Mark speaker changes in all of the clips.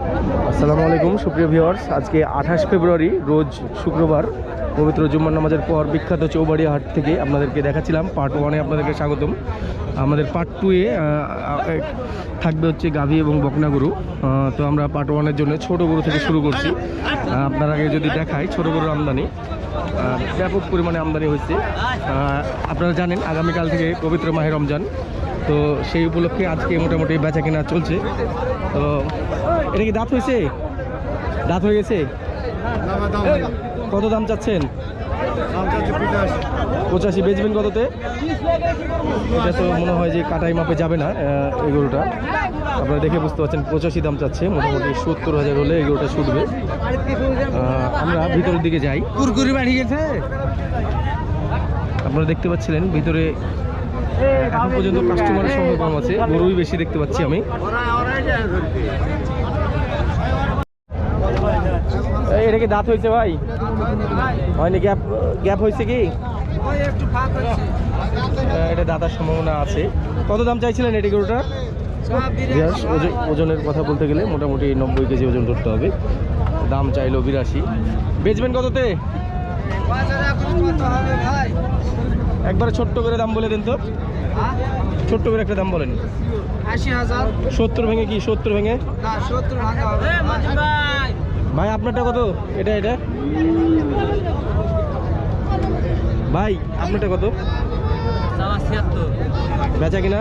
Speaker 1: আসসালামু আলাইকুম, সুপ্রিয় ভিউয়ার্স আজকে আঠাশ ফেব্রুয়ারি, রোজ শুক্রবার, পবিত্র জুম্মার নামাজের পর বিখ্যাত চৌবাড়িয়া হাট থেকে আপনাদেরকে দেখাচ্ছিলাম। পার্ট ওয়ানে আপনাদেরকে স্বাগতম। আমাদের পার্ট টুয়ে থাকবে হচ্ছে গাভী এবং বকনা গরু। তো আমরা পার্ট ওয়ানের জন্য ছোট গরু থেকে শুরু করছি। আপনার আগে যদি দেখাই, ছোট গরুর আমদানি ব্যাপক পরিমাণে আমদানি হয়েছে। আপনারা জানেন, আগামীকাল থেকে পবিত্র মাহে রমজান। তো সেই উপলক্ষে আজকে মোটামুটি বেচা কেনা চলছে। তো এটা কি দাঁত হয়েছে? দাঁত হয়ে গেছে? কত দাম চাচ্ছেন? পঁচাশি বেচবেন কততে? এটা তো মনে হয় যে কাটাই মাপে যাবে না গরুটা। আপনারা দেখে বুঝতে পারছেন পঁচাশি দাম চাচ্ছে মোটামুটি সত্তর হাজার হলে এই গরুটা ছুটবে আমরা ভিতরের দিকে যাই।
Speaker 2: কুরকুরি বাড়ি গেছে।
Speaker 1: আপনারা দেখতে পাচ্ছিলেন ভিতরে এখন পর্যন্ত কাস্টমারের সংখ্যা কম আছে। গরুই বেশি দেখতে পাচ্ছি আমি। এটা কি দাঁত হয়েছে ভাই? হয়নি গ্যাপ গ্যাপ হয়েছে কি? আহ, এটা দাদার সম্ভাবনা আছে। কত দাম চাইছিলেন এটি গরুটা? ওজন- ওজনের কথা বলতে গেলে মোটামুটি নব্বই কেজি ওজন করতে হবে। দাম চাইলো বিরাশি। বেচবেন কততে? একবারে ছোট্ট করে দাম বলে দেন তো? ছোট্ট করে একটা দাম বলেন। সত্তর ভেঙে কি সত্তর ভেঙে?
Speaker 2: ভাই।
Speaker 1: আপনারটা কত? এটা এটা? ভাই আপনারটা কত? বেচা কিনা?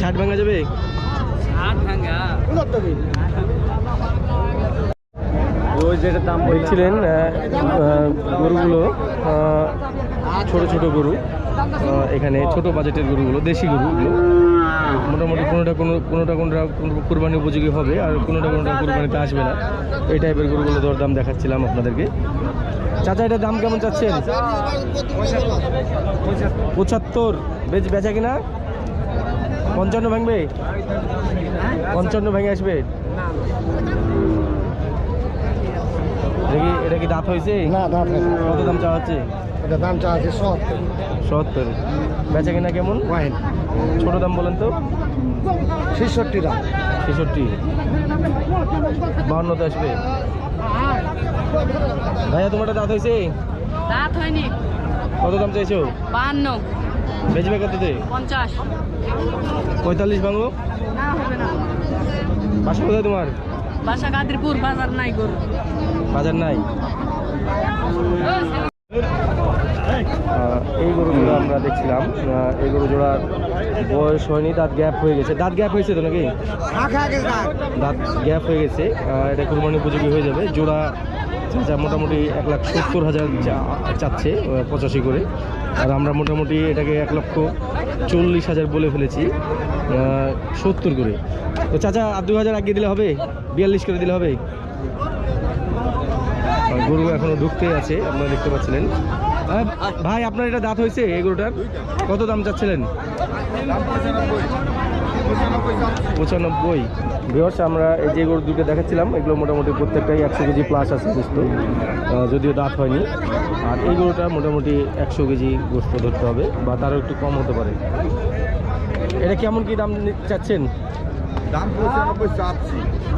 Speaker 1: ষাট ভাঙা যাবে?
Speaker 2: ষাট ভাঙা।
Speaker 1: দেখছিলেন গরুগুলো ছোট ছোট গরু এখানে ছোট বাজেটের গরুগুলো, দেশি গরুগুলো। মোটামুটি কোনোটা কোনো, কোনোটা কোনোটা কোনো কুরবানি উপযোগী হবে, আর কোনোটা কোনোটা কুরবানিতে আসবে না। এই টাইপের গরুগুলো দরদাম দেখাচ্ছিলাম আপনাদেরকে। চাচা, এটার দাম কেমন চাচ্ছেন? পঁচাত্তর। বেচ, বেচা কিনা? পঞ্চান্ন ভাঙবে? পঞ্চান্ন ভেঙে আসবে? এটা কি এটা কি দাঁত হয়েছে?
Speaker 3: না দাম নেই।
Speaker 1: কত দাম চাওয়া হচ্ছে?
Speaker 3: এটা দাম চা আছে সত্তর।
Speaker 1: সত্তর। বেচা কিনা কেমন?
Speaker 3: ওয়াইন।
Speaker 1: ছোট দাম বলেন তো।
Speaker 3: ছেষট্টি দাম।
Speaker 1: ছেষট্টি। বাউন্নতে আসবে। ভাইয়া তোমারটা দাঁত হয়েছে?
Speaker 4: দাঁত হয়নি।
Speaker 1: কত দাম চাইছো?
Speaker 4: বাহান্ন।
Speaker 1: বেচবে কততে?
Speaker 4: পঞ্চাশ।
Speaker 1: পঁয়তাল্লিশ ভাঙো।
Speaker 4: না হবে না।
Speaker 1: বাসা কোথায় তোমার?
Speaker 4: বাসা কাদিরপুর বাজার নাই গরু।
Speaker 1: বাজার নাই? এই গরু গরুগুলো আমরা দেখছিলাম। এই গরু জোড়ার বয়স হয়নি দাঁত গ্যাপ হয়ে গেছে। দাঁত গ্যাপ হয়েছে তো নাকি? দাঁত। গ্যাপ হয়ে গেছে। এটা কুরবানি উপযোগী হয়ে যাবে। জোড়া যা মোটামুটি এক লাখ সত্তর হাজার চাচ্ছে পঁচাশি করে। আর আমরা মোটামুটি এটাকে এক লক্ষ চল্লিশ হাজার বলে ফেলেছি সত্তর করে। তো চাচা, আর দু হাজার আগে দিলে হবে? বিয়াল্লিশ করে দিলে হবে? গরু এখনও ঢুকতে আছে, আপনারা দেখতে পাচ্ছিলেন। ভাই, আপনার এটা দাঁত হয়েছে, এই গরুটার? কত দাম চাচ্ছিলেন? পঁচানব্বই। ভিওর্স আমরা এই যে গরু দুটো দেখাচ্ছিলাম এগুলো মোটামুটি প্রত্যেকটাই একশো কেজি প্লাস আছে গোস্ত। যদিও দাঁত হয়নি। আর এই গরুটা মোটামুটি একশো কেজি গোস্ত ধরতে হবে বা তারও একটু কম হতে পারে। এটা কেমন কি দাম চাচ্ছেন?
Speaker 3: দাম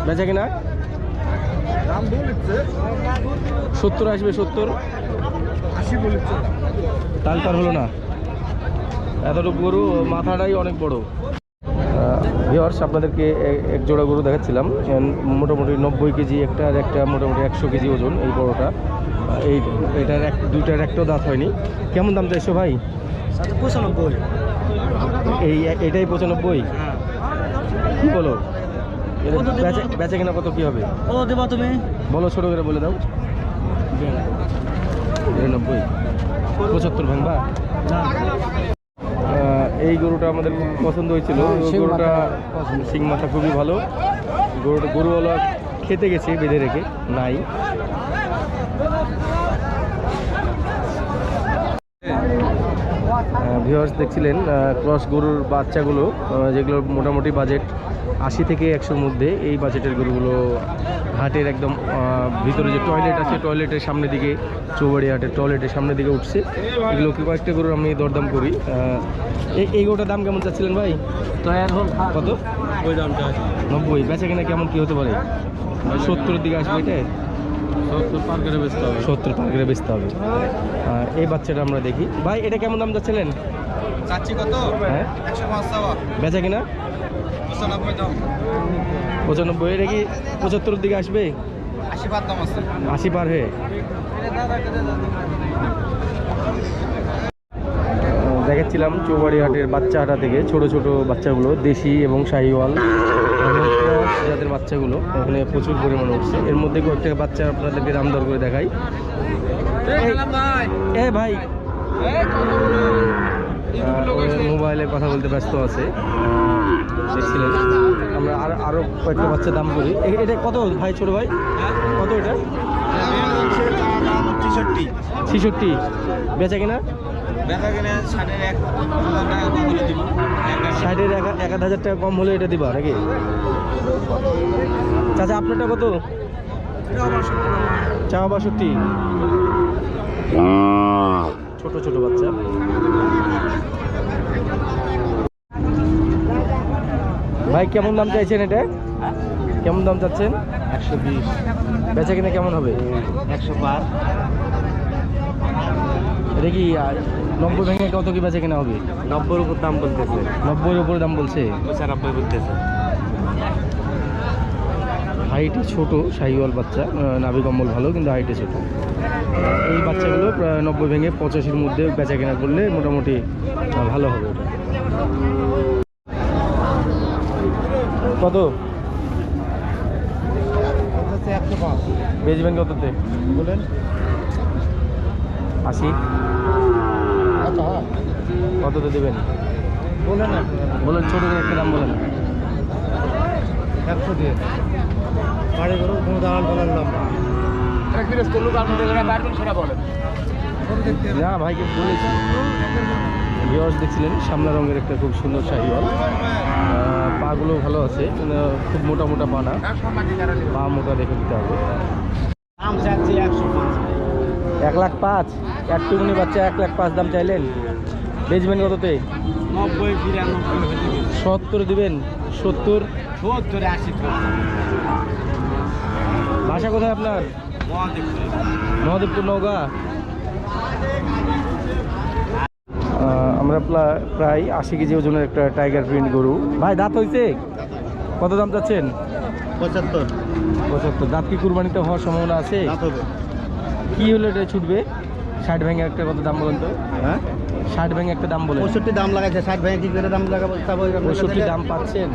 Speaker 1: বেচা কিনা? সত্তর আসবে সত্তর। তাল তার হলো না। এতটুকু গরু মাথাটাই অনেক বড়। ভিওর্স আপনাদেরকে এক জোড়া গরু দেখাচ্ছিলাম। মোটামুটি নব্বই কেজি একটা আর একটা মোটামুটি একশো কেজি ওজন এই বড়টা। এই এটার এক দুইটার একটাও দাঁত হয়নি। কেমন দাম চাইছো ভাই?
Speaker 2: পঁচানব্বই।
Speaker 1: এই এটাই পঁচানব্বই? কি বলো? বেচা বেচা কিনা কত কি হবে?
Speaker 2: কত দেবা তুমি?
Speaker 1: বলো ছোটো করে বলে দাও। নিরানব্বই পঁচাত্তর ভাঙবা? এই গরুটা আমাদের খুব পছন্দ হয়েছিল।
Speaker 3: শিং
Speaker 1: গরুটা সিং মাথা খুবই ভালো। গরুটা গরুওয়ালা খেতে গেছে বেঁধে রেখে নাই। ভিউয়ার্স দেখছিলেন ক্রস গরুর বাচ্চাগুলো যেগুলো মোটামুটি বাজেট আশি থেকে একশোর মধ্যে এই বাজেটের গরুগুলো হাটের একদম ভিতরে যে টয়লেট আছে টয়লেটের সামনে দিকে চৌবাড়ি হাটের টয়লেটের সামনের দিকে উঠছে। এগুলো কি কয়েকটা গরুর আমি দরদাম করি। এই এই গরুটার দাম কেমন চাচ্ছিলেন ভাই? কত?
Speaker 2: ওই দামটা
Speaker 1: নব্বই। বেচা কিনা কেমন কি হতে পারে? সত্তরের দিকে আসবে এটা?
Speaker 2: সত্তর পার করে বেচতে হবে।
Speaker 1: সত্তর বেচতে হবে। এই বাচ্চাটা আমরা দেখি। ভাই এটা কেমন দাম যাচ্ছিলেন
Speaker 3: চাচ্ছি কত?
Speaker 1: হ্যাঁ? বেচা কিনা?
Speaker 3: পঁচানব্বই
Speaker 1: এটা কি পঁচাত্তরের দিকে আসবে
Speaker 3: আশি
Speaker 1: পার হয়ে দেখাচ্ছিলাম চৌবাড়ি হাটের বাচ্চা হাটা থেকে ছোট ছোট বাচ্চাগুলো দেশি এবং শাহিওয়াল জাতের বাচ্চাগুলো এখানে প্রচুর পরিমাণে উঠছে এর মধ্যে কয়েকটা বাচ্চা আপনাদেরকে দাম দর করে দেখাই এ ভাই মোবাইলে কথা বলতে ব্যস্ত আছে দেখছিলেন আমরা আর আরও কয়েকটা বাচ্চা দাম করি এটা কত ভাই ছোট ভাই? কত এটা?
Speaker 3: ছেষট্টি।
Speaker 1: বেচা কিনা?
Speaker 3: ষাটের এক
Speaker 1: এক হাজার টাকা কম হলে এটা দিবা নাকি? চাচা আপনারটা কত? চা বাষট্টি। ছোট ছোট বাচ্চা। ভাই কেমন দাম চাইছেন এটা? কেমন দাম চাচ্ছেন?
Speaker 2: একশো বিশ।
Speaker 1: বেচা কিনা কেমন হবে?
Speaker 2: একশো পাঁচ।
Speaker 1: এটা কি আর নব্বই ভেঙে কত কি বেচা কিনা হবে?
Speaker 2: নব্বইয়ের উপর দাম বলতেছে।
Speaker 1: নব্বইয়ের উপরে দাম বলছে?
Speaker 2: পঁচানব্বই বলতেছে।
Speaker 1: হাইটে ছোট শাহিওয়াল বাচ্চা নাভি কম্বল ভালো কিন্তু হাইটে ছোট। এই বাচ্চাগুলো প্রায় নব্বই ভেঙে পঁচাশির মধ্যে বেচা কেনা করলে মোটামুটি ভালো হবে ওটা কত?
Speaker 3: একশো পাঁচ
Speaker 1: বেচবেন কততে?
Speaker 3: বলেন।
Speaker 1: আশি।
Speaker 3: আচ্ছা
Speaker 1: কততে দেবেন?
Speaker 3: বলেন না।
Speaker 1: বলেন ছোট করে একটা দাম বলেন।
Speaker 3: একশো দিয়ে। বাড়ি করুন কোনো দাঁড়ান বলেন। লম্বা
Speaker 1: না ভাইকে বলেছি। ভিওয়ার্স দেখছিলেন সামনা রঙের একটা খুব সুন্দর শাহিওয়াল পাগুলো ভালো আছে খুব মোটা মোটা পা না পা মোটা দেখে দিতে হবে। এক লাখ পাঁচ একটুকুনি বাচ্চা এক লাখ পাঁচ দাম চাইলেন। বেচবেন কততে? সত্তর দিবেন সত্তর?
Speaker 2: সত্তরে আশি
Speaker 1: বাসা কোথায় আপনার? মহাদেবপুর। নৌকা আমরা প্রায় আশি কেজি ওজনের একটা টাইগার প্রিন্ট গরু। ভাই দাঁত হয়েছে কত দাম চাচ্ছেন?
Speaker 3: পঁচাত্তর।
Speaker 1: পঁচাত্তর। দাঁত কি কুরবানিতে হওয়ার সম্ভাবনা আছে? কি হলে এটা ছুটবে? ষাট ভেঙে একটা কত দাম বলেন তো?
Speaker 3: হ্যাঁ?
Speaker 1: ষাট ভেঙে একটা দাম বলেন।
Speaker 3: পঁয়ষট্টি দাম লাগাইছে ষাট ভাই কি করে দাম লাগাবো
Speaker 1: পঁয়ষট্টি দাম পাচ্ছেন।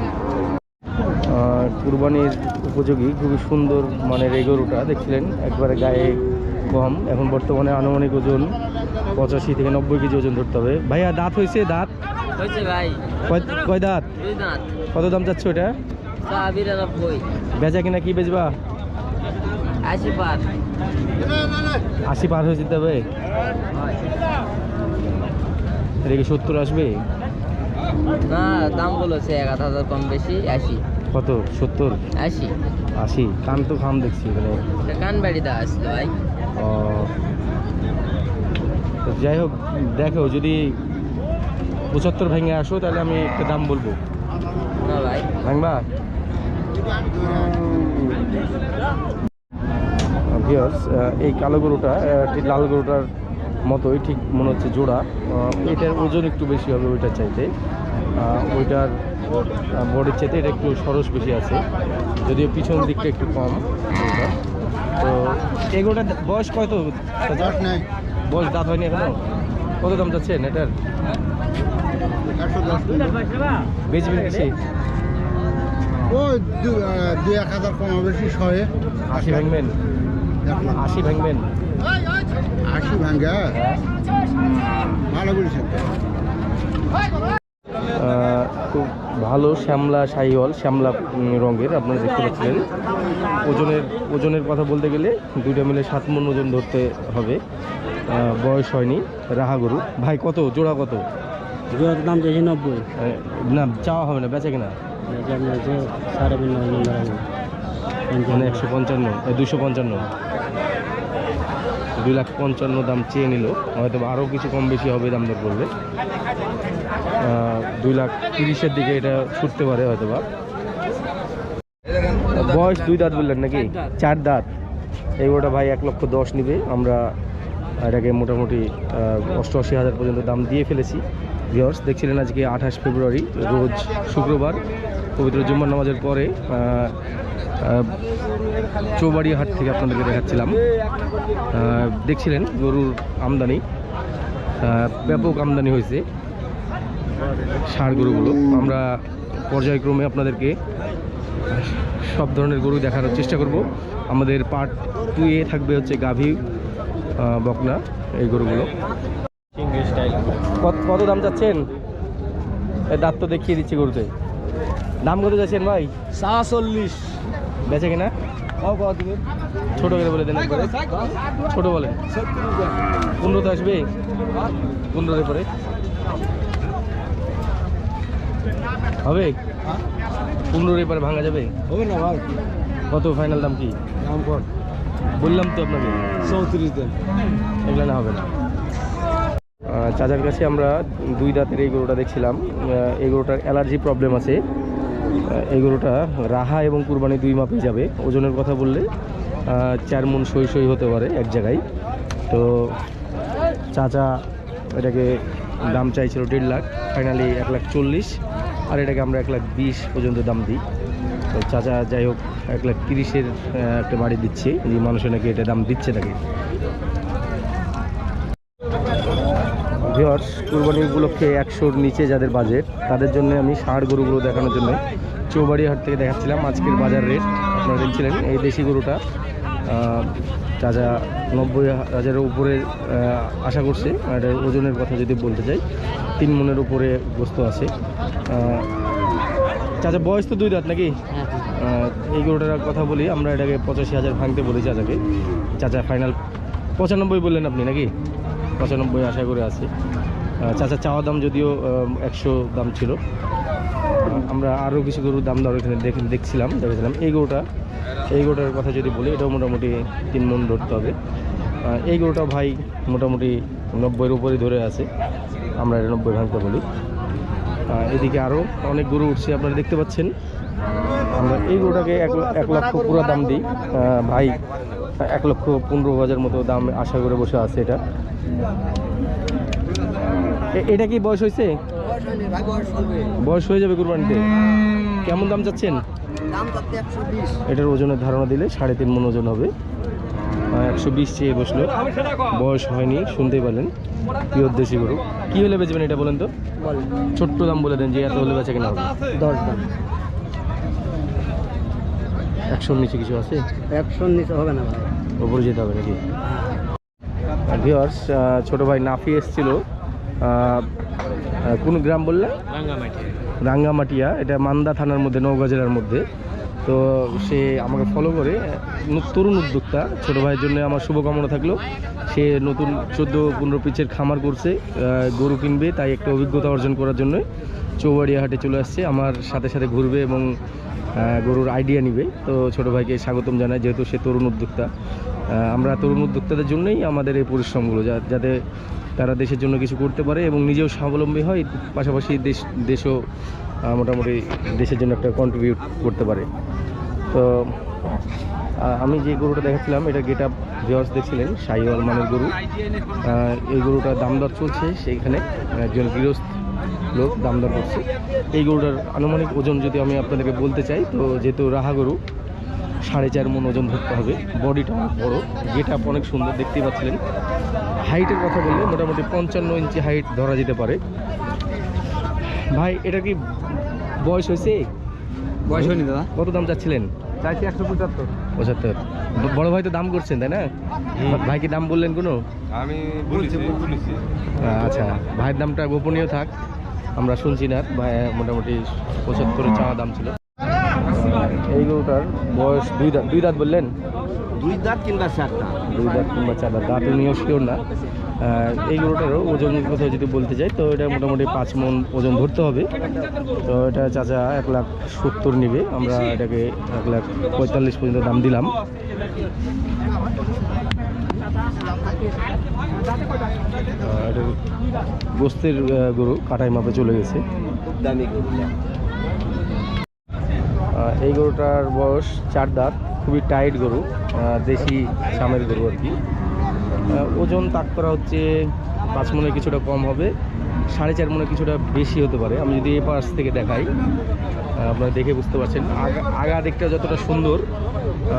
Speaker 1: কুরবানির উপযোগী খুবই সুন্দর মানের এই গরুটা দেখছিলেন? একবারে গায়ে কম এখন বর্তমানে আনুমানিক ওজন পঁচাশি থেকে নব্বই কেজি ওজন ধরতে হবে। ভাইয়া দাঁত হয়েছে? দাঁত? কয়- দাঁত? কত দাম চাচ্ছ ওটা
Speaker 2: চা
Speaker 1: বেচা কিনা কি বেচবা?
Speaker 2: আশি পার।
Speaker 1: আশি পার হয়ে যেতে হবে? এটা কি সত্তর আসবে?
Speaker 2: না দাম বলেছে এক আধ হাজার কম বেশি আশি।
Speaker 1: কত? সত্তর?
Speaker 2: আশি।
Speaker 1: আশি। কান তো খাম দেখছি এখানে।
Speaker 2: বাড়ি কানবাড়িতে আসলো ভাই।
Speaker 1: ও যাই হোক, দেখো, যদি পঁচাত্তর ভেঙে আসো, তাহলে আমি একটা দাম বলব। ভাঙবা? এই কালো গরুটা লাল গরুটার মতোই ঠিক মনে হচ্ছে জোড়া। এটার ওজন একটু বেশি হবে ওইটার চাইতে। ওইটার বডির চাইতে এটা একটু সরস বেশি আছে। যদিও পিছন দিকটা একটু কম। তো, এই গরুটার বয়স কত? বয়স দাঁত হয়নি এখনও? কত দাম যাচ্ছেন এটার বেচবেন বেশি
Speaker 3: ওই দু- এক হাজার কম বেশি শয়ে
Speaker 1: আশি ভাঙবেন? আশি ভাঙবেন?
Speaker 3: আশি ভাঙ্গা ভালো বলছেন
Speaker 1: খুব ভালো শ্যামলা শাহিওয়াল শ্যামলা রঙের আপনারা দেখতে পাচ্ছিলেন। ওজনের ওজনের কথা বলতে গেলে দুইটা মিলে সাত মন ওজন ধরতে হবে। বয়স হয়নি রাহা গরু। ভাই কত? জোড়া কত?
Speaker 2: জোয়ার দাম চাইছি নব্বই।
Speaker 1: না চাওয়া হবে না বেচে কিনা?
Speaker 2: সাড়ে
Speaker 1: মানে একশো পঞ্চান্ন দুশো পঞ্চান্ন। দুই লাখ পঞ্চান্ন দাম চেয়ে নিল। হয়তো আরও কিছু কম বেশি হবে দাম দর করলে দুই লাখ তিরিশের দিকে এটা ছুটতে পারে হয়তো বা বয়স দুই দাঁত বললেন নাকি? চার দাঁত। এইগুলোটা ভাই এক লক্ষ দশ নিবে। আমরা এটাকে মোটামুটি অষ্টআশি হাজার পর্যন্ত দাম দিয়ে ফেলেছি। ভিওর্স দেখছিলেন আজকে আঠাশ ফেব্রুয়ারি, রোজ শুক্রবার পবিত্র জুম্মার নামাজের পরে চৌবাড়ি হাট থেকে আপনাদেরকে দেখাচ্ছিলাম। দেখছিলেন গরুর আমদানি ব্যাপক আমদানি হয়েছে ষাঁড় গরুগুলো। আমরা পর্যায়ক্রমে আপনাদেরকে সব ধরনের গরু দেখানোর চেষ্টা করব। আমাদের পার্ট টু এ থাকবে হচ্ছে গাভী বকনা এই গরুগুলো। কত কত দাম চাচ্ছেন? দাঁত তো দেখিয়ে দিচ্ছি গরুতে। দাম কত যাচ্ছেন ভাই?
Speaker 3: সাতচল্লিশ।
Speaker 1: বেচে কিনা? ছোট করে বলে দেন ছোট বলে। পনেরো তো আসবে। পনেরোর পরে। হবে? পনেরোর এপারে ভাঙা যাবে?
Speaker 3: হবে না ভাই।
Speaker 1: কত? ফাইনাল দাম কি?
Speaker 3: দাম কর
Speaker 1: বললাম তো আপনাকে।
Speaker 3: চৌত্রিশ দেন।
Speaker 1: এগুলো না হবে না। চাচার কাছে আমরা দুই দাঁতের এই গরুটা দেখছিলাম। এই গরুটার অ্যালার্জি প্রবলেম আছে। এই গরুটা রাহা এবং কুরবানি দুই মাপে যাবে। ওজনের কথা বললে চার মন সই সই হতে পারে এক জায়গায়। তো চাচা এটাকে দাম চাইছিল দেড় লাখ ফাইনালি এক লাখ চল্লিশ আর এটাকে আমরা এক লাখ বিশ পর্যন্ত দাম দিই। চাচা যাই হোক, এক লাখ তিরিশের একটা বাড়ি দিচ্ছে। যে মানুষের নাকি এটা দাম দিচ্ছে তাকে ভিওর্স কুরবানি উপলক্ষে একশোর নিচে যাদের বাজেট তাদের জন্য আমি ষাঁড় গরুগুলো দেখানোর জন্য চৌবাড়ি হাট থেকে দেখাচ্ছিলাম। আজকের বাজার রেট আপনারা দেখছিলেন এই দেশি গরুটা। চাচা নব্বই হাজারের উপরে আশা করছে এটার ওজনের কথা যদি বলতে চাই তিন মনের উপরে বস্তু আছে। চাচা বয়স তো দুই দাঁত নাকি? এই গরুটার কথা বলি আমরা এটাকে পঁচাশি হাজার ভাঙতে বলি চাচাকে। চাচা ফাইনাল পঁচানব্বই বললেন আপনি নাকি? পঁচানব্বই আশা করে আছি। চাচা চাওয়া দাম যদিও একশো দাম ছিল। আমরা আরও কিছু গরুর দাম দর এখানে দেখে দেখছিলাম দেখেছিলাম। এই গরুটা এই গরুটার কথা যদি বলি এটাও মোটামুটি তিন মন ধরতে হবে এই গরুটা ভাই মোটামুটি নব্বইয়ের উপরে ধরে আছে। আমরা এটা নব্বই ভাঙতে বলি। এদিকে আরও অনেক গরু উঠছে আপনারা দেখতে পাচ্ছেন। আমরা এই গরুটাকে এক এক লক্ষ পুরো দাম দিই। ভাই এক লক্ষ পনেরো হাজার মতো দাম আশা করে বসে আছে এটা। এটা কি বয়স হয়েছে? বয়স হয়ে যাবে কুরবানিতে? কেমন দাম চাচ্ছেন? এটার ওজনের ধারণা দিলে সাড়ে তিন মন ওজন হবে। একশো বিশ চেয়ে বসল। বয়স হয়নি শুনতেই পারলেন। পিওর দেশি গরু কী হলে বেচবেন এটা বলেন তো? ছোট্ট দাম বলে দেন যে এত হলে বেচা কেনা হবে।
Speaker 3: দশ দাম।
Speaker 1: একশোর নিচে কিছু আছে?
Speaker 3: একশোর নিচে হবে না ভাই।
Speaker 1: ওপরে যেতে হবে নাকি? ভিওর্স ছোট ভাই নাফি এসছিল। কোন গ্রাম বললে? রাঙ্গামাটিয়া এটা মান্দা থানার মধ্যে নওগাঁ জেলার মধ্যে। তো সে আমাকে ফলো করে। তরুণ উদ্যোক্তা, ছোট ভাইয়ের জন্য আমার শুভকামনা থাকল। সে নতুন চোদ্দ পনেরো পিচের খামার করছে গরু কিনবে তাই একটা অভিজ্ঞতা অর্জন করার জন্য চৌবাড়িয়া হাটে চলে আসছে। আমার সাথে সাথে ঘুরবে এবং গরুর আইডিয়া নিবে। তো ছোটো ভাইকে স্বাগতম জানায় যেহেতু সে তরুণ উদ্যোক্তা। আমরা তরুণ উদ্যোক্তাদের জন্যই আমাদের এই পরিশ্রমগুলো যাতে তারা দেশের জন্য কিছু করতে পারে এবং নিজেও স্বাবলম্বী হয়। পাশাপাশি দেশ দেশও মোটামুটি দেশের জন্য একটা কন্ট্রিবিউট করতে পারে। তো আমি যে গরুটা দেখাচ্ছিলাম, এটা গেট আপ ভিওর্স দেখছিলেন শাহিওয়াল মানের গরু। এই গরুটার দাম দর চলছে সেইখানে একজন গৃহস্থ লোক দাম দর করছে। এই গরুটার আনুমানিক ওজন যদি আমি আপনাদেরকে বলতে চাই, তো যেহেতু রাহা গরু, সাড়ে চার মন ওজন ধরতে হবে। বডিটা অনেক বড়ো গেট আপ অনেক সুন্দর, দেখতেই পাচ্ছিলেন। হাইটের কথা বললে মোটামুটি পঞ্চান্ন ইঞ্চি হাইট ধরা যেতে পারে। ভাই এটা কি বয়স হয়েছে?
Speaker 2: বয়স হয়নি দাদা।
Speaker 1: কত দাম চাচ্ছিলেন?
Speaker 2: চাইছি একশো পঁচাত্তর।
Speaker 1: পঁচাত্তর। বড় ভাই তো দাম করছেন তাই না? ভাই কি দাম বললেন কোনো?
Speaker 5: আমি বলেছি
Speaker 1: আচ্ছা ভাইয়ের দামটা গোপনীয় থাক আমরা শুনছি না। ভাই মোটামুটি পঁচাত্তরের চাওয়া দাম ছিল। এই গরুটার বয়স দুই দাঁত দুই দাঁত বললেন?
Speaker 3: দুই দাঁত কিংবা চারটা।
Speaker 1: দুই দাঁত কিংবা চার দাঁত। দাঁত নিয়েও শিওর না। এই গরুটারও ওজন কথা যদি বলতে যাই, তো এটা মোটামুটি পাঁচ মন ওজন ধরতে হবে। তো এটা চাচা এক লাখ সত্তর নিবে, আমরা এটাকে এক লাখ পঁয়তাল্লিশ পর্যন্ত দাম দিলাম। গোস্তের গরু কাটাই মাপে চলে গেছে। এই গরুটার বয়স চার দাঁত, খুবই টাইট গরু দেশি সামের গরু আর কি। ওজন তাক করা হচ্ছে পাঁচ মনে কিছুটা কম হবে। সাড়ে চার মনে কিছুটা বেশি হতে পারে। আমি যদি এ পাশ থেকে দেখাই আপনারা দেখে বুঝতে পারছেন। আগা আগা দিকটা যতটা সুন্দর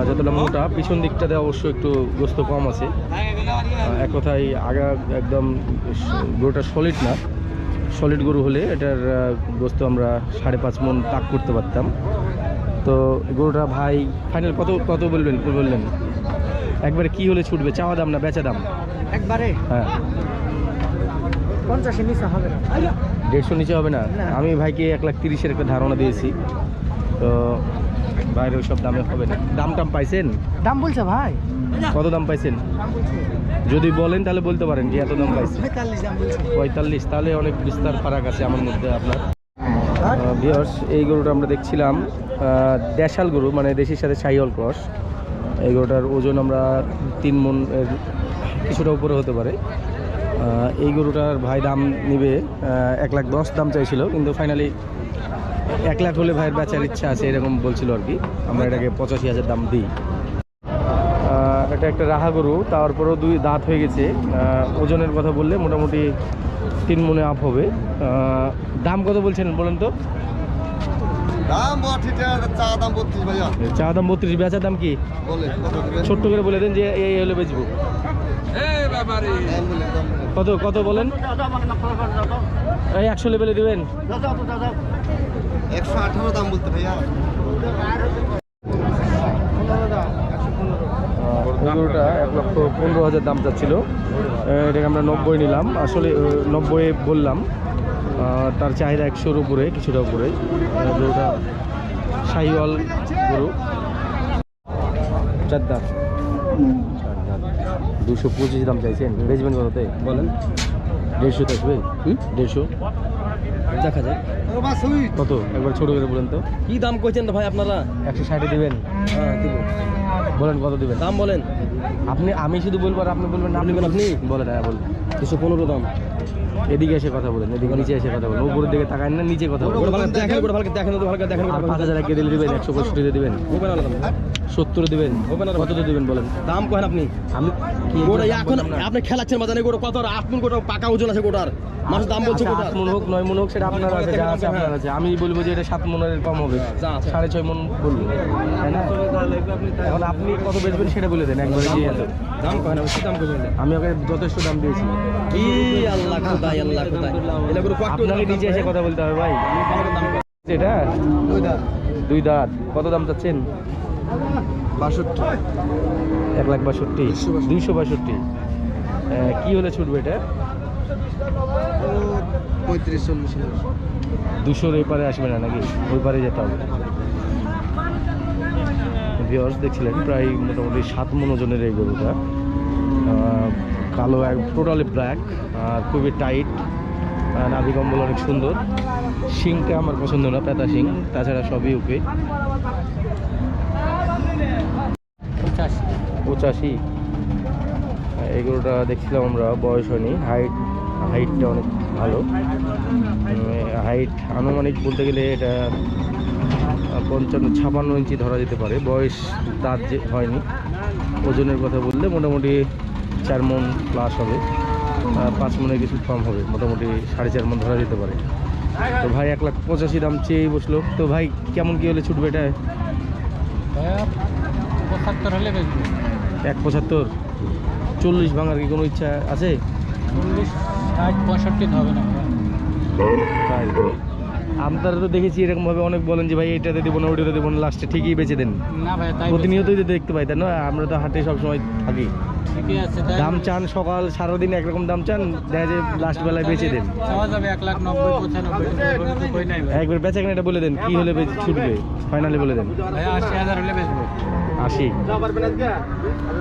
Speaker 1: যতটা মোটা, পিছন দিকটাতে অবশ্য একটু গোস্ত কম আছে। এক কথায় আগা একদম গরুটা সলিড না। সলিড গরু হলে এটার গোস্ত আমরা সাড়ে পাঁচ মন তাক করতে পারতাম। তো গরুটা ভাই ফাইনাল কত কত বলবেন, বললেন? একবারে কি হলে ছুটবে? চাওয়া দাম না বেচা দাম?
Speaker 2: একবারে?
Speaker 1: হ্যাঁ।
Speaker 2: পঞ্চাশের নিচে হবে না।
Speaker 1: দেড়শো নিচে হবে না? আমি ভাইকে এক লাখ তিরিশের একটা ধারণা দিয়েছি। তো বাইরে ওইসব দামে হবে না। দাম টাম পাইছেন?
Speaker 2: দাম বলছে ভাই।
Speaker 1: কত দাম পাইছেন? যদি বলেন তাহলে বলতে পারেন যে এত দাম পাইছেন।
Speaker 2: পঁয়তাল্লিশ
Speaker 1: তাহলে অনেক বিস্তার ফারাক আছে আমার মধ্যে আপনার। ভিওর্স এই গরুটা আমরা দেখছিলাম দেশাল গরু মানে দেশের সাথে সাইহল ক্রস। এই গরুটার ওজন আমরা তিন মন এর কিছুটা উপরে হতে পারে। এই গরুটার ভাই দাম নিবে এক লাখ দশ দাম চাইছিল, কিন্তু ফাইনালি এক লাখ হলে ভাইয়ের বেচার ইচ্ছা আছে এরকম বলছিল আর কি। আমরা এটাকে পঁচাশি হাজার দাম দিই। এটা একটা রাহা গরু, তারপরেও দুই দাঁত হয়ে গেছে। ওজনের কথা বললে মোটামুটি তিন মনে আপ হবে। দাম কত বলছেন বলেন তো?
Speaker 3: দাম চা দাম বত্রিশ ভাইয়া।
Speaker 1: চা দাম বত্রিশ বেচার দাম কি? ছোট্ট করে বলে দেন যে এই হলে বেচবো। কত কত বলেন? এই একশো লেভেলে দেবেন।
Speaker 3: একশো আঠারো দাম বলতে ভাইয়া।
Speaker 1: এই এক লক্ষ পনেরো হাজার দাম চাচ্ছিল। এটাকে আমরা নব্বই নিলাম। আসলে নব্বই বললাম। তার চাহিদা একশোর উপরে কিছুটা উপরে। গরুটা শাহিওয়াল গরু। চার দাঁত। দুশো পঁচিশ দাম চাইছেন? বেচবেন কততে? বলেন। দেড়শো থাকবে দেড়শো। দেখা যায় কত? একবার ছোট করে বলেন তো।
Speaker 2: কি দাম কইছেন ভাই আপনারা?
Speaker 1: একশো ষাটে দেবেন।
Speaker 2: হ্যাঁ দিব।
Speaker 1: বলেন কত দেবেন?
Speaker 2: দাম বলেন।
Speaker 1: আপনি আমি শুধু বলব আর আপনি বলবেন না।
Speaker 2: আপনি?
Speaker 1: বলেন হ্যাঁ বলুন।
Speaker 2: দুশো পনেরো দাম।
Speaker 1: এদিকে এসে কথা বলেন এদিকে নিচে এসে কথা বলেন। উপরের দিকে তাকান না নিচে কথা বলেন।
Speaker 2: দেখেন ভালো দেখেন ভালো দেখেন
Speaker 1: পাঁচ হাজার এগিয়ে দিলে দিবেন একশো পঁয়ষট্টিতে দিবেন। সত্তরে দিবেন। কততে দিবেন বলেন?
Speaker 2: দাম কহেন আপনি।
Speaker 1: আমি
Speaker 2: গোটা এখন আপনি খেলাচ্ছেন বাজারে গোটা কত আট মন গোটা পাকা ওজন আছে গোটার। মানুষ দাম বলছে
Speaker 1: আচ্ছা, আট মন হোক নয় মন হোক সেটা আপনার আছে যা আছে আপনার আছে। আমি বলব যে এটা সাত মনের কম হবে। সাড়ে ছয় মন বলব। তাই না? এখন আপনি কত বেচবেন সেটা বলে দেন একবারে
Speaker 2: দাম আমি দাম
Speaker 1: আমি ওকে যথেষ্ট দাম দিয়েছি।
Speaker 2: কি আল্লাহ খোদাই আল্লাহ খোদাই এটা করে
Speaker 1: আপনাকে নিচে এসে কথা বলতে হবে ভাই। এটা? দুই দাঁত। কত দাম চাচ্ছেন?
Speaker 3: বাষট্টি।
Speaker 1: এক লাখ বাষট্টি। দুইশো বাষট্টি। কি হলে ছুটবে এটা?
Speaker 3: পঁয়ত্রিশ চল্লিশ
Speaker 1: দুশোর এই পারে আসবে না নাকি? ওই পারে যেতে হবে। ভিওর্স দেখছিলেন প্রায় মোটামুটি সাত মন ওজনের এই গরুটা। কালো এক টোটালি ব্ল্যাক আর খুবই টাইট নাভি কম্বল অনেক সুন্দর। শিংটা আমার পছন্দ না পেতা শিং, তাছাড়া সবই ওকে পঁচাশি। এই গরুটা দেখছিলাম আমরা, বয়স হয়নি। হাইট হাইটটা অনেক ভালো। হাইট আনুমানিক বলতে গেলে এটা পঞ্চান্ন, ছাপান্ন ইঞ্চি ধরা যেতে পারে। বয়স দাঁত যে হয়নি। ওজনের কথা বললে মোটামুটি চার মন প্লাস হবে। পাঁচ মনে কিছু কম হবে মোটামুটি সাড়ে চার মন ধরা যেতে পারে। তো ভাই এক লাখ পঁচাশি দাম চেয়েই বসল। তো ভাই কেমন কি হলে ছুটবে এটা?
Speaker 2: পঁচাত্তর হলে
Speaker 1: এক পঁচাত্তর? চল্লিশ ভাঙার কি কোনো ইচ্ছা আছে?
Speaker 2: চল্লিশ ষাট পঁয়ষট্টি হবে না।
Speaker 1: তাই আপনারা তো দেখেছি এরকম ভাবে অনেক বলেন যে ভাই এটাতে দেবো না ওইটাতে দেবো না। লাস্টে ঠিকই বেঁচে দেন।
Speaker 2: না ভাই তাই
Speaker 1: প্রতিনিয়তই তো দেখতে পাই তাই না? আমরা তো হাটে সবসময় থাকি।
Speaker 3: ঠিকই আছে
Speaker 1: দাম চান সকাল সারাদিন একরকম দাম চান দেখা যায় লাস্ট বেলায় বেচে দেন। একবার বেচা কেনাটা বলে দেন কি হলে বেচে ছুটবে? ফাইনালি বলে দেন।
Speaker 3: আশি
Speaker 1: আশি।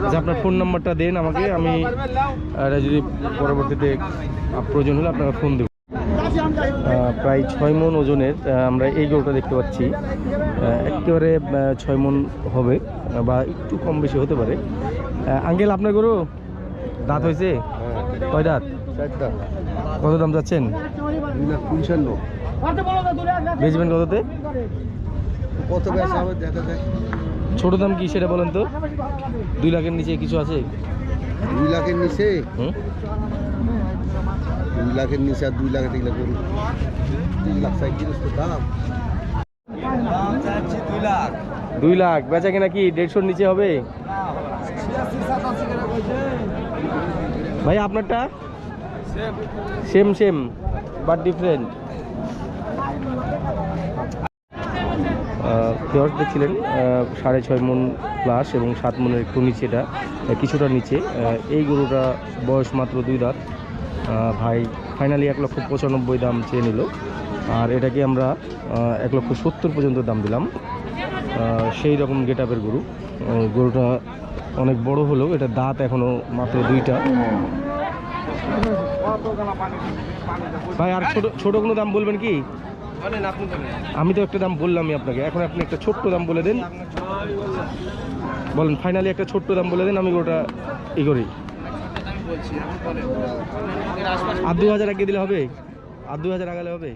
Speaker 1: আচ্ছা আপনার ফোন নাম্বারটা দেন আমাকে আমি এটা যদি পরবর্তীতে প্রয়োজন হলে আপনারা ফোন দেব। প্রায় ছয় মন ওজনের আমরা এই গরুটা দেখতে পাচ্ছি। একেবারে ছয় মন হবে বা একটু কম বেশি হতে পারে। আঙ্কেল আপনার গরু দাঁত হয়েছে? কয় দাঁত? কত দাম যাচ্ছেন? বেচবেন কততে?
Speaker 3: কত
Speaker 1: ছোট দাম কি সেটা বলেন তো? দুই লাখের নিচে কিছু আছে?
Speaker 3: দুই লাখের নিচে? লাখের নিচে আর দুই লাখ টিলা করি তিন লাখ সাইকেল দাম।
Speaker 1: দুই লাখ। বেচা কিনা কি দেড়শোর নিচে হবে? ভাই আপনারটা? Same same but different fares দেখছিলেন সাড়ে ছয় মন প্লাস এবং সাত মনের একটু নিচে এটা কিছুটা নিচে। এই গরুটা বয়স মাত্র দুই আহ, ভাই ফাইনালি এক লক্ষ পঁচানব্বই দাম চেয়ে নিল। আর এটাকে আমরা এক লক্ষ সত্তর পর্যন্ত দাম দিলাম। সেই রকম গেট আপের গরু গরুটা অনেক বড় হলেও এটা দাঁত এখনও মাত্র দুইটা। ভাই, আর ছোট ছোট কোনো দাম বলবেন কি? আমি তো একটা দাম বললামই আপনাকে। এখন আপনি একটা ছোট্ট দাম বলে দেন। বলেন ফাইনালি একটা ছোট্ট দাম বলে দেন, আমি ওটা ই করি। আর দু হাজার আগে দিলে হবে? আর দু হাজার আগালে হবে?